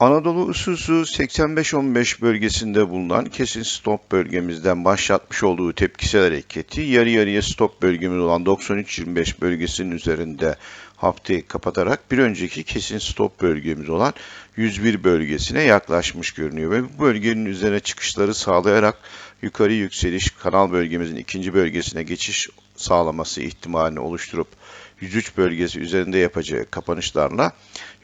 Anadolu Ususu 85-15 bölgesinde bulunan kesin stop bölgemizden başlatmış olduğu tepkisel hareketi yarı yarıya stop bölgemiz olan 93-25 bölgesinin üzerinde haftayı kapatarak bir önceki kesin stop bölgemiz olan 101 bölgesine yaklaşmış görünüyor ve bu bölgenin üzerine çıkışları sağlayarak yukarı yükseliş kanal bölgemizin ikinci bölgesine geçiş sağlaması ihtimalini oluşturup 103 bölgesi üzerinde yapacağı kapanışlarla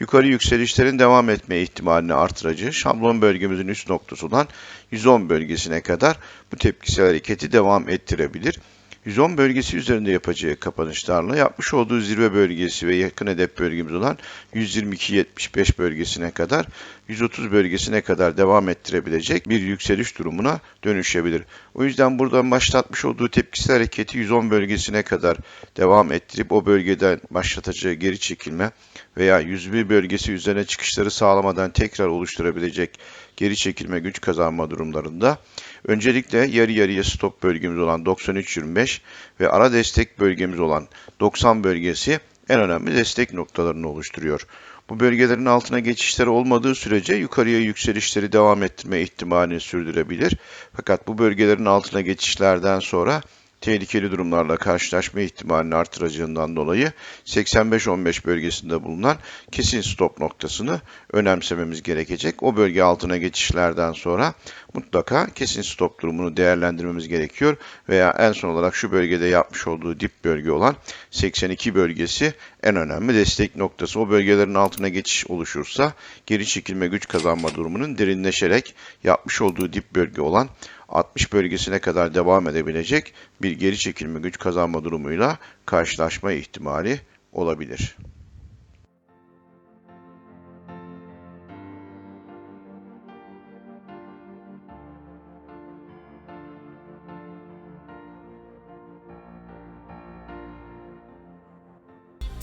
yukarı yükselişlerin devam etme ihtimalini artıracağı şablon bölgemizin üst noktası olan 110 bölgesine kadar bu tepkisel hareketi devam ettirebilir. 110 bölgesi üzerinde yapacağı kapanışlarla yapmış olduğu zirve bölgesi ve yakın hedef bölgemiz olan 122-75 bölgesine kadar 130 bölgesine kadar devam ettirebilecek bir yükseliş durumuna dönüşebilir. O yüzden buradan başlatmış olduğu tepkisel hareketi 110 bölgesine kadar devam ettirip o bölgeden başlatacağı geri çekilme veya 101 bölgesi üzerine çıkışları sağlamadan tekrar oluşturabilecek geri çekilme güç kazanma durumlarında öncelikle yarı yarıya stop bölgemiz olan 93-25 ve ara destek bölgemiz olan 90 bölgesi en önemli destek noktalarını oluşturuyor. Bu bölgelerin altına geçişleri olmadığı sürece yukarıya yükselişleri devam ettirme ihtimalini sürdürebilir. Fakat bu bölgelerin altına geçişlerden sonra tehlikeli durumlarla karşılaşma ihtimalini artıracağından dolayı 85-15 bölgesinde bulunan kesin stop noktasını önemsememiz gerekecek. O bölge altına geçişlerden sonra mutlaka kesin stop durumunu değerlendirmemiz gerekiyor veya en son olarak şu bölgede yapmış olduğu dip bölge olan 82 bölgesi en önemli destek noktası. O bölgelerin altına geçiş oluşursa geri çekilme güç kazanma durumunun derinleşerek yapmış olduğu dip bölge olan 60 bölgesine kadar devam edebilecek bir geri çekilme güç kazanma durumuyla karşılaşma ihtimali olabilir.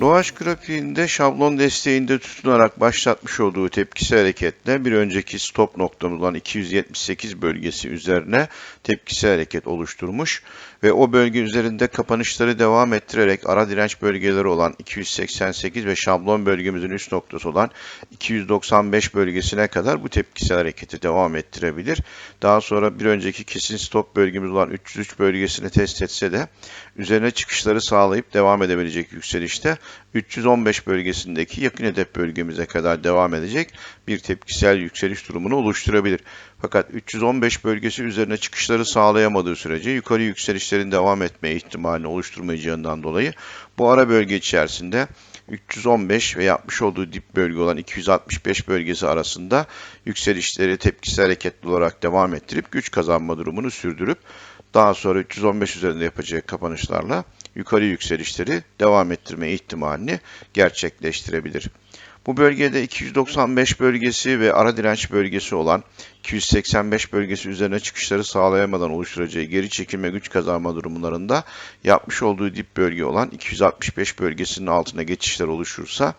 Doğaç grafiğinde şablon desteğinde tutunarak başlatmış olduğu tepkisi hareketle bir önceki stop noktamız olan 278 bölgesi üzerine tepkisi hareket oluşturmuş ve o bölge üzerinde kapanışları devam ettirerek ara direnç bölgeleri olan 288 ve şablon bölgemizin üst noktası olan 295 bölgesine kadar bu tepkisel hareketi devam ettirebilir. Daha sonra bir önceki kesin stop bölgemiz olan 303 bölgesini test etse de üzerine çıkışları sağlayıp devam edebilecek yükselişte 315 bölgesindeki yakın hedef bölgemize kadar devam edecek bir tepkisel yükseliş durumunu oluşturabilir. Fakat 315 bölgesi üzerine çıkışları sağlayamadığı sürece yukarı yükselişlerin devam etme ihtimalini oluşturmayacağından dolayı bu ara bölge içerisinde 315 ve yapmış olduğu dip bölge olan 265 bölgesi arasında yükselişleri tepkisel hareketli olarak devam ettirip güç kazanma durumunu sürdürüp daha sonra 315 üzerinde yapacağı kapanışlarla yukarı yükselişleri devam ettirme ihtimalini gerçekleştirebilir. Bu bölgede 295 bölgesi ve ara direnç bölgesi olan 285 bölgesi üzerine çıkışları sağlayamadan oluşturacağı geri çekilme güç kazanma durumlarında yapmış olduğu dip bölge olan 265 bölgesinin altına geçişler oluşursa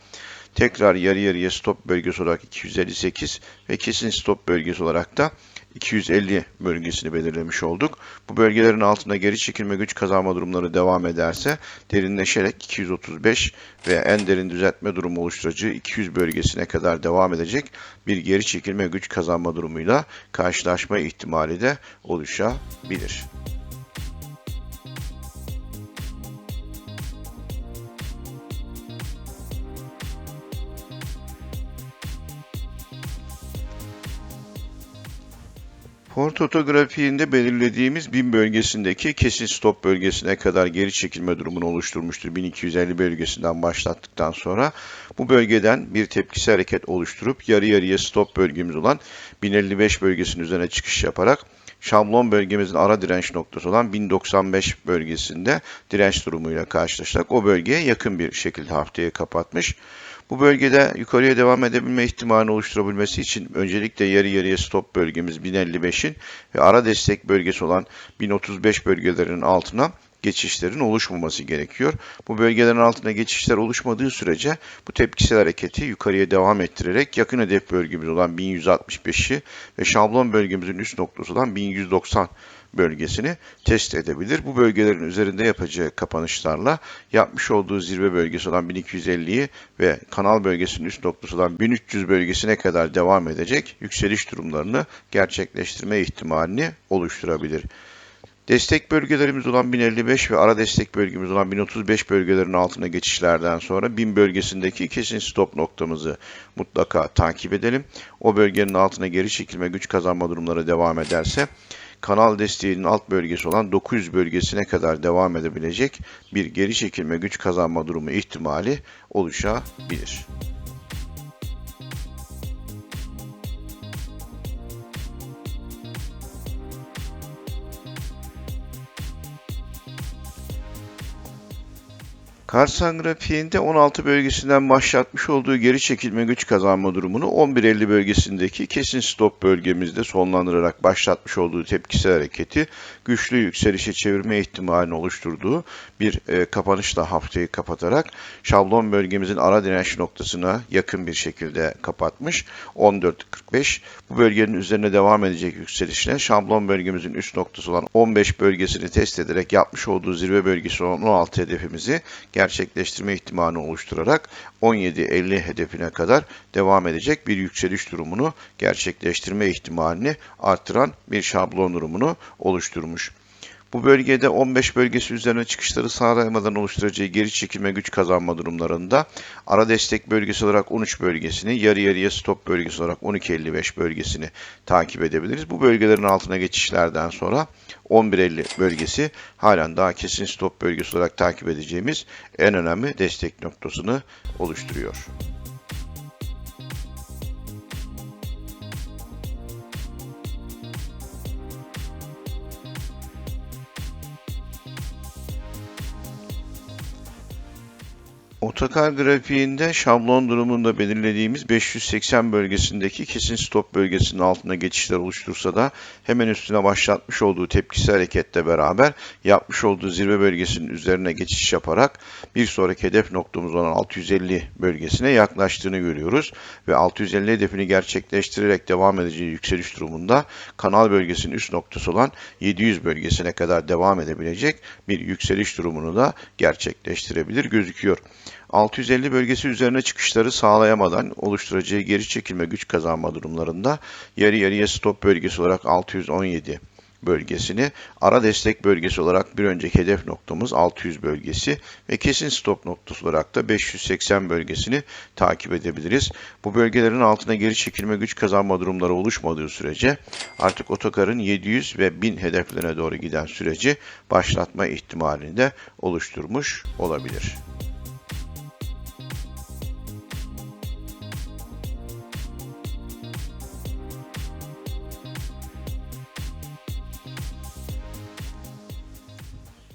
tekrar yarı yarıya stop bölgesi olarak 258 ve kesin stop bölgesi olarak da 250 bölgesini belirlemiş olduk. Bu bölgelerin altında geri çekilme güç kazanma durumları devam ederse derinleşerek 235 ve en derin düzeltme durumu oluşturacağı 200 bölgesine kadar devam edecek bir geri çekilme güç kazanma durumuyla karşılaşma ihtimali de oluşabilir. Portoto grafiğinde belirlediğimiz 1000 bölgesindeki kesin stop bölgesine kadar geri çekilme durumunu oluşturmuştur. 1250 bölgesinden başlattıktan sonra bu bölgeden bir tepkisi hareket oluşturup yarı yarıya stop bölgemiz olan 1055 bölgesinin üzerine çıkış yaparak şablon bölgemizin ara direnç noktası olan 1095 bölgesinde direnç durumuyla karşılaşarak o bölgeye yakın bir şekilde haftayı kapatmış. Bu bölgede yukarıya devam edebilme ihtimalini oluşturabilmesi için öncelikle yarı yarıya stop bölgemiz 1055'in ve ara destek bölgesi olan 1035 bölgelerinin altına geçişlerin oluşmaması gerekiyor. Bu bölgelerin altında geçişler oluşmadığı sürece bu tepkisel hareketi yukarıya devam ettirerek yakın hedef bölgemiz olan 1165'i ve şablon bölgemizin üst noktası olan 1190 bölgesini test edebilir. Bu bölgelerin üzerinde yapacağı kapanışlarla yapmış olduğu zirve bölgesi olan 1250'yi ve kanal bölgesinin üst noktası olan 1300 bölgesine kadar devam edecek yükseliş durumlarını gerçekleştirme ihtimalini oluşturabilir. Destek bölgelerimiz olan 1055 ve ara destek bölgemiz olan 1035 bölgelerin altına geçişlerden sonra 1000 bölgesindeki kesin stop noktamızı mutlaka takip edelim. O bölgenin altına geri çekilme güç kazanma durumları devam ederse kanal desteğinin alt bölgesi olan 900 bölgesine kadar devam edebilecek bir geri çekilme güç kazanma durumu ihtimali oluşabilir. Karsan grafiğinde 16 bölgesinden başlatmış olduğu geri çekilme güç kazanma durumunu 11.50 bölgesindeki kesin stop bölgemizde sonlandırarak başlatmış olduğu tepkisel hareketi güçlü yükselişe çevirme ihtimalini oluşturduğu bir e, kapanışla haftayı kapatarak şablon bölgemizin ara direnç noktasına yakın bir şekilde kapatmış. 14.45 bu bölgenin üzerine devam edecek yükselişine şablon bölgemizin üst noktası olan 15 bölgesini test ederek yapmış olduğu zirve bölgesi olan 16 hedefimizi gerçekleştirme ihtimalini oluşturarak 17.50 hedefine kadar devam edecek bir yükseliş durumunu gerçekleştirme ihtimalini artıran bir şablon durumunu oluşturmuş. Bu bölgede 15 bölgesi üzerine çıkışları sağlayamadan oluşturacağı geri çekilme güç kazanma durumlarında ara destek bölgesi olarak 13 bölgesini, yarı yarıya stop bölgesi olarak 12.55 bölgesini takip edebiliriz. Bu bölgelerin altına geçişlerden sonra 11.50 bölgesi halen daha kesin stop bölgesi olarak takip edeceğimiz en önemli destek noktasını oluşturuyor. Otokar grafiğinde şablon durumunda belirlediğimiz 580 bölgesindeki kesin stop bölgesinin altında geçişler oluştursa da hemen üstüne başlatmış olduğu tepkisi hareketle beraber yapmış olduğu zirve bölgesinin üzerine geçiş yaparak bir sonraki hedef noktamız olan 650 bölgesine yaklaştığını görüyoruz. Ve 650 hedefini gerçekleştirerek devam edeceği yükseliş durumunda kanal bölgesinin üst noktası olan 700 bölgesine kadar devam edebilecek bir yükseliş durumunu da gerçekleştirebilir gözüküyor. 650 bölgesi üzerine çıkışları sağlayamadan oluşturacağı geri çekilme güç kazanma durumlarında yarı yarıya stop bölgesi olarak 617 bölgesini, ara destek bölgesi olarak bir önceki hedef noktamız 600 bölgesi ve kesin stop noktası olarak da 580 bölgesini takip edebiliriz. Bu bölgelerin altına geri çekilme güç kazanma durumları oluşmadığı sürece artık otokarın 700 ve 1000 hedeflerine doğru giden süreci başlatma ihtimalini de oluşturmuş olabilir.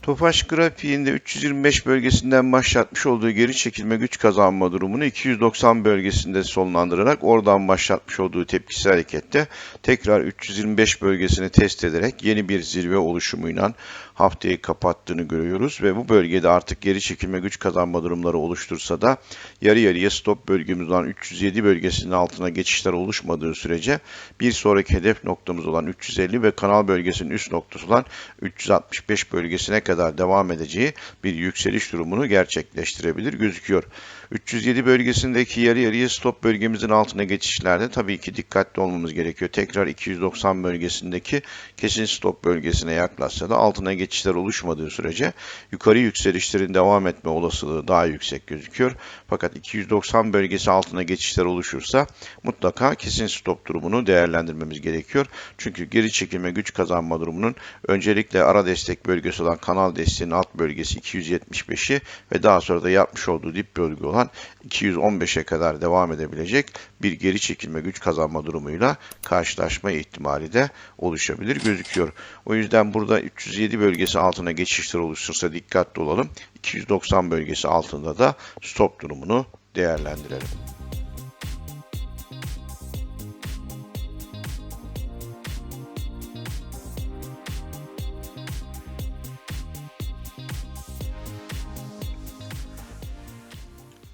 Tofaş grafiğinde 325 bölgesinden başlatmış olduğu geri çekilme güç kazanma durumunu 290 bölgesinde sonlandırarak oradan başlatmış olduğu tepkisi harekette tekrar 325 bölgesini test ederek yeni bir zirve oluşumuyla haftayı kapattığını görüyoruz ve bu bölgede artık geri çekilme güç kazanma durumları oluştursa da yarı yarıya stop bölgemiz olan 307 bölgesinin altına geçişler oluşmadığı sürece bir sonraki hedef noktamız olan 350 ve kanal bölgesinin üst noktası olan 365 bölgesine kadar devam edeceği bir yükseliş durumunu gerçekleştirebilir gözüküyor. 307 bölgesindeki yarı yarıya stop bölgemizin altına geçişlerde tabii ki dikkatli olmamız gerekiyor. Tekrar 290 bölgesindeki kesin stop bölgesine yaklaşsa da altına geçişler oluşmadığı sürece yukarı yükselişlerin devam etme olasılığı daha yüksek gözüküyor. Fakat 290 bölgesi altına geçişler oluşursa mutlaka kesin stop durumunu değerlendirmemiz gerekiyor. Çünkü geri çekilme güç kazanma durumunun öncelikle ara destek bölgesi olan kanal desteğinin alt bölgesi 275'i ve daha sonra da yapmış olduğu dip bölge olan olan 215'e kadar devam edebilecek bir geri çekilme güç kazanma durumuyla karşılaşma ihtimali de oluşabilir gözüküyor. O yüzden burada 307 bölgesi altına geçişler oluştursa dikkatli olalım. 290 bölgesi altında da stop durumunu değerlendirelim.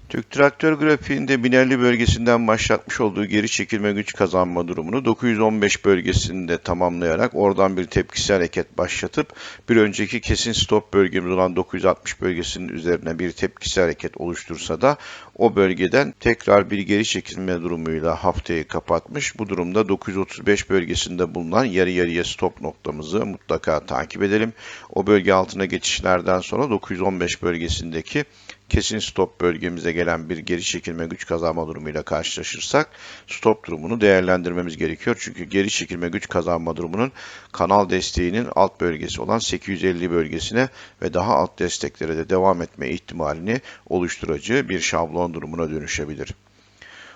Türk Traktör grafiğinde Binelli bölgesinden başlatmış olduğu geri çekilme güç kazanma durumunu 915 bölgesinde tamamlayarak oradan bir tepkisi hareket başlatıp bir önceki kesin stop bölgemiz olan 960 bölgesinin üzerine bir tepkisi hareket oluştursa da o bölgeden tekrar bir geri çekilme durumuyla haftayı kapatmış. Bu durumda 935 bölgesinde bulunan yarı yarıya stop noktamızı mutlaka takip edelim. O bölge altına geçişlerden sonra 915 bölgesindeki kesin stop bölgemize gelen bir geri çekilme güç kazanma durumuyla karşılaşırsak stop durumunu değerlendirmemiz gerekiyor. Çünkü geri çekilme güç kazanma durumunun kanal desteğinin alt bölgesi olan 850 bölgesine ve daha alt desteklere de devam etme ihtimalini oluşturacağı bir şablon durumuna dönüşebilir.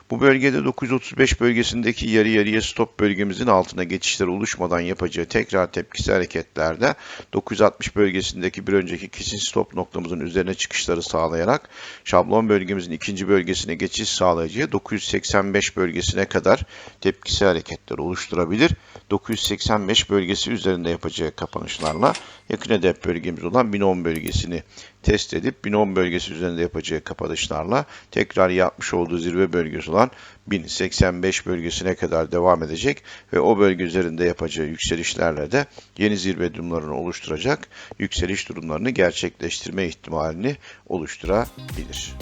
Bu bölgede 935 bölgesindeki yarı yarıya stop bölgemizin altına geçişler oluşmadan yapacağı tekrar tepkisi hareketlerde 960 bölgesindeki bir önceki kesin stop noktamızın üzerine çıkışları sağlayarak şablon bölgemizin ikinci bölgesine geçiş sağlayacağı 985 bölgesine kadar tepkisi hareketler oluşturabilir. 985 bölgesi üzerinde yapacağı kapanışlarla yakın hedef bölgemiz olan 1010 bölgesini test edip 1010 bölgesi üzerinde yapacağı kapanışlarla tekrar yapmış olduğu zirve bölgesi olan 1085 bölgesine kadar devam edecek ve o bölge üzerinde yapacağı yükselişlerle de yeni zirve durumlarını oluşturacak yükseliş durumlarını gerçekleştirme ihtimalini oluşturabilir.